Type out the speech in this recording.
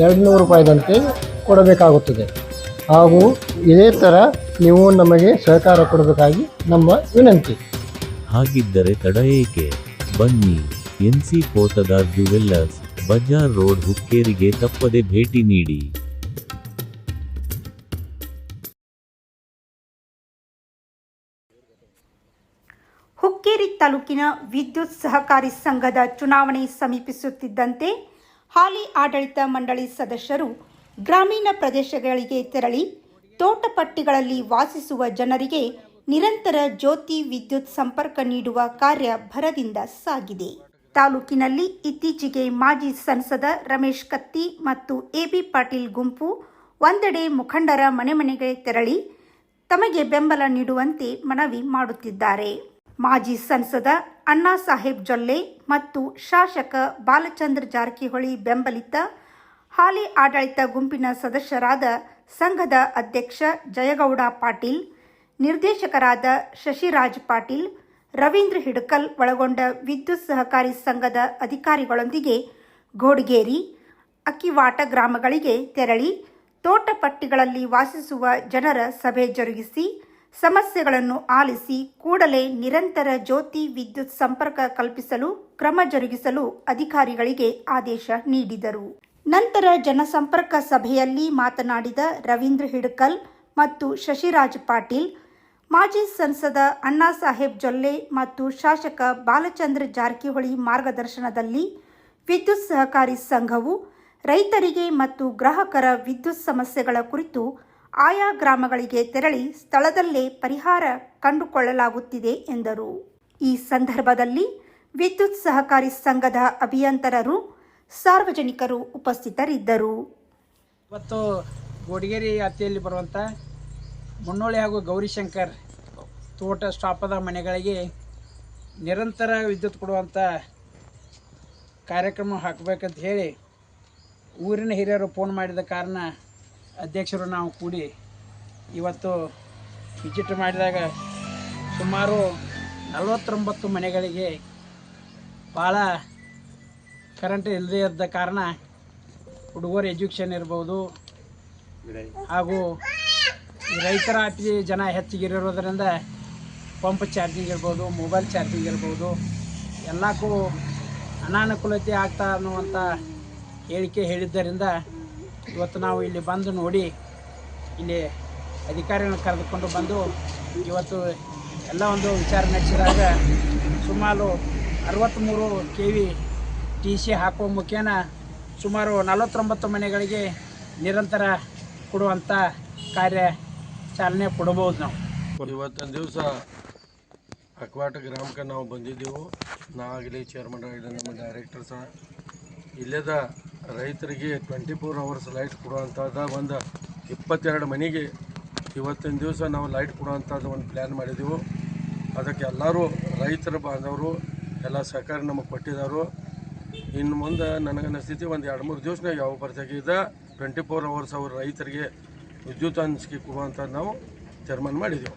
ಎರಡು ನೂರು ರೂಪಾಯಿದಂತೆ ಕೊಡಬೇಕಾಗುತ್ತದೆ. ಹಾಗೂ ಇದೇ ಥರ ನೀವು ನಮಗೆ ಸಹಕಾರ ಕೊಡಬೇಕಾಗಿ ನಮ್ಮ ವಿನಂತಿ. ಹಾಗಿದ್ದರೆ ತಡ ಏಕೆ? ಬನ್ನಿ NC Potdar jewellers Bazaar road ಹುಕ್ಕೇರಿಗೆ ತಪ್ಪದೆ ಭೇಟಿ ನೀಡಿ. ಹುಕ್ಕೇರಿ ತಾಲೂಕಿನ ವಿದ್ಯುತ್ ಸಹಕಾರಿ ಸಂಘದ ಚುನಾವಣೆ ಸಮೀಪಿಸುತ್ತಿದ್ದಂತೆ ಹಾಲಿ ಆಡಳಿತ ಮಂಡಳಿ ಸದಸ್ಯರು ಗ್ರಾಮೀಣ ಪ್ರದೇಶಗಳಿಗೆ ತೆರಳಿ ತೋಟಪಟ್ಟಿಗಳಲ್ಲಿ ವಾಸಿಸುವ ಜನರಿಗೆ ನಿರಂತರ ಜ್ಯೋತಿ ವಿದ್ಯುತ್ ಸಂಪರ್ಕ ನೀಡುವ ಕಾರ್ಯ ಭರದಿಂದ ಸಾಗಿದೆ. ತಾಲೂಕಿನಲ್ಲಿ ಇತ್ತೀಚೆಗೆ ಮಾಜಿ ಸಂಸದ ರಮೇಶ್ ಕತ್ತಿ ಮತ್ತು ಎಬಿ ಪಾಟೀಲ್ ಗುಂಪು ಒಂದೆಡೆ ಮುಖಂಡರ ಮನೆ ಮನೆಗೆ ತೆರಳಿ ತಮಗೆ ಬೆಂಬಲ ನೀಡುವಂತೆ ಮನವಿ ಮಾಡುತ್ತಿದ್ದಾರೆ. ಮಾಜಿ ಸಂಸದ ಅಣ್ಣಾ ಸಾಹೇಬ್ ಜೊಲ್ಲೆ ಮತ್ತು ಶಾಸಕ ಬಾಲಚಂದ್ರ ಜಾರಕಿಹೊಳಿ ಬೆಂಬಲಿತ ಹಾಲಿ ಆಡಳಿತ ಗುಂಪಿನ ಸದಸ್ಯರಾದ ಸಂಘದ ಅಧ್ಯಕ್ಷ ಜಯಗೌಡ ಪಾಟೀಲ್, ನಿರ್ದೇಶಕರಾದ ಶಶಿರಾಜ್ ಪಾಟೀಲ್, ರವೀಂದ್ರ ಹಿಡಕಲ್ ಒಳಗೊಂಡ ವಿದ್ಯುತ್ ಸಹಕಾರಿ ಸಂಘದ ಅಧಿಕಾರಿಗಳೊಂದಿಗೆ ಘೋಡ್ಗೇರಿ ಅಕ್ಕಿವಾಟ ಗ್ರಾಮಗಳಿಗೆ ತೆರಳಿ, ತೋಟಪಟ್ಟಿಗಳಲ್ಲಿ ವಾಸಿಸುವ ಜನರ ಸಭೆ ಜರುಗಿಸಿ ಸಮಸ್ಯೆಗಳನ್ನು ಆಲಿಸಿ ಕೂಡಲೇ ನಿರಂತರ ಜ್ಯೋತಿ ವಿದ್ಯುತ್ ಸಂಪರ್ಕ ಕಲ್ಪಿಸಲು, ಕ್ರಮ ಜರುಗಿಸಲು ಅಧಿಕಾರಿಗಳಿಗೆ ಆದೇಶ ನೀಡಿದರು. ನಂತರ ಜನಸಂಪರ್ಕ ಸಭೆಯಲ್ಲಿ ಮಾತನಾಡಿದ ರವೀಂದ್ರ ಹಿಡಕಲ್ ಮತ್ತು ಶಶಿರಾಜ್ ಪಾಟೀಲ್, ಮಾಜಿ ಸಂಸದ ಅಣ್ಣಾ ಸಾಹೇಬ್ ಜೊಲ್ಲೆ ಮತ್ತು ಶಾಸಕ ಬಾಲಚಂದ್ರ ಜಾರಕಿಹೊಳಿ ಮಾರ್ಗದರ್ಶನದಲ್ಲಿ ವಿದ್ಯುತ್ ಸಹಕಾರಿ ಸಂಘವು ರೈತರಿಗೆ ಮತ್ತು ಗ್ರಾಹಕರ ವಿದ್ಯುತ್ ಸಮಸ್ಯೆಗಳ ಕುರಿತು ಆಯಾ ಗ್ರಾಮಗಳಿಗೆ ತೆರಳಿ ಸ್ಥಳದಲ್ಲೇ ಪರಿಹಾರ ಕಂಡುಕೊಳ್ಳಲಾಗುತ್ತಿದೆ ಎಂದರು. ಈ ಸಂದರ್ಭದಲ್ಲಿ ವಿದ್ಯುತ್ ಸಹಕಾರಿ ಸಂಘದ ಅಭಿಯಂತರರು, ಸಾರ್ವಜನಿಕರು ಉಪಸ್ಥಿತರಿದ್ದರು. ಇವತ್ತು ಗೋಡಿಗೇರಿ ಹತ್ತಿಯಲ್ಲಿ ಬರುವಂಥ ಮುನ್ನೋಳಿ ಹಾಗೂ ಗೌರಿಶಂಕರ್ ತೋಟ ಸ್ಟಾಪದ ಮನೆಗಳಿಗೆ ನಿರಂತರ ವಿದ್ಯುತ್ ಕೊಡುವಂಥ ಕಾರ್ಯಕ್ರಮ ಹಾಕಬೇಕಂತ ಹೇಳಿ ಊರಿನ ಹಿರಿಯರು ಫೋನ್ ಮಾಡಿದ ಕಾರಣ ಅಧ್ಯಕ್ಷರು ನಾವು ಕೂಡಿ ಇವತ್ತು ವಿಜಿಟ್ ಮಾಡಿದಾಗ ಸುಮಾರು ನಲವತ್ತೊಂಬತ್ತು ಮನೆಗಳಿಗೆ ಭಾಳ ಕರೆಂಟ್ ಇಲ್ಲದೇ ಇದ್ದ ಕಾರಣ ಹುಡುಗರು ಎಜುಕೇಷನ್ ಇರ್ಬೋದು ಹಾಗೂ ರೈತರ ಅತಿ ಜನ ಹೆಚ್ಚಿಗಿರೋದ್ರಿಂದ ಪಂಪ್ ಚಾರ್ಜಿಂಗ್ ಇರ್ಬೋದು ಮೊಬೈಲ್ ಚಾರ್ಜಿಂಗ್ ಇರ್ಬೋದು, ಎಲ್ಲಕ್ಕೂ ಅನಾನುಕೂಲತೆ ಆಗ್ತಾ ಅನ್ನುವಂಥ ಹೇಳಿಕೆ ಹೇಳಿದ್ದರಿಂದ ಇವತ್ತು ನಾವು ಇಲ್ಲಿ ಬಂದು ನೋಡಿ, ಇಲ್ಲಿ ಅಧಿಕಾರಿಗಳನ್ನ ಕರೆದುಕೊಂಡು ಬಂದು ಇವತ್ತು ಎಲ್ಲ ಒಂದು ವಿಚಾರ ನಡೆಸಿದಾಗ ಸುಮಾರು ಅರವತ್ತ್ಮೂರು ಕೆ ವಿ ಟಿ ಸಿ ಹಾಕುವ ಮುಖೇನ ಸುಮಾರು ನಲವತ್ತೊಂಬತ್ತು ಮನೆಗಳಿಗೆ ನಿರಂತರ ಕೊಡುವಂಥ ಕಾರ್ಯ ಚಾಲನೆ ಕೊಡಬಹುದು ನಾವು. ಇವತ್ತಿನ ದಿವಸ ಅಕ್ವಾಟ ಗ್ರಾಮಕ್ಕೆ ನಾವು ಬಂದಿದ್ದೆವು. ನಾ ಆಗಲಿ ಚೇರ್ಮನ್ ಆಗಲಿ ನಮ್ಮ ಡೈರೆಕ್ಟರ್ ಸಹ ಇಲ್ಲದ ರೈತರಿಗೆ ಟ್ವೆಂಟಿ ಫೋರ್ ಅವರ್ಸ್ ಲೈಟ್ ಕೊಡುವಂಥದ್ದು ಒಂದು ಇಪ್ಪತ್ತೆರಡು ಮನೆಗೆ ಇವತ್ತಿನ ದಿವಸ ನಾವು ಲೈಟ್ ಕೊಡುವಂಥದ್ದು ಒಂದು ಪ್ಲ್ಯಾನ್ ಮಾಡಿದೆವು. ಅದಕ್ಕೆ ಎಲ್ಲರೂ ರೈತರ ಬಾಂಧವರು, ಎಲ್ಲ ಸಹಕಾರ ನಮಗೆ ಕೊಟ್ಟಿದ್ದಾರೆ ಇನ್ನು ಮುಂದೆ ನನಗನ್ನಿಸ್ತೈತಿ ಒಂದು ಎರಡು ಮೂರು ದಿವಸನಾಗ ಯಾವ ಬರ್ತಾಗಿದ್ದ ಟ್ವೆಂಟಿ ಫೋರ್ ಅವರ್ಸ್ ಅವರು ರೈತರಿಗೆ ವಿದ್ಯುತ್ ಹಂಚಿಕೆ ಕೊಡುವಂಥದ್ದು ನಾವು ತೀರ್ಮಾನ ಮಾಡಿದೆವು.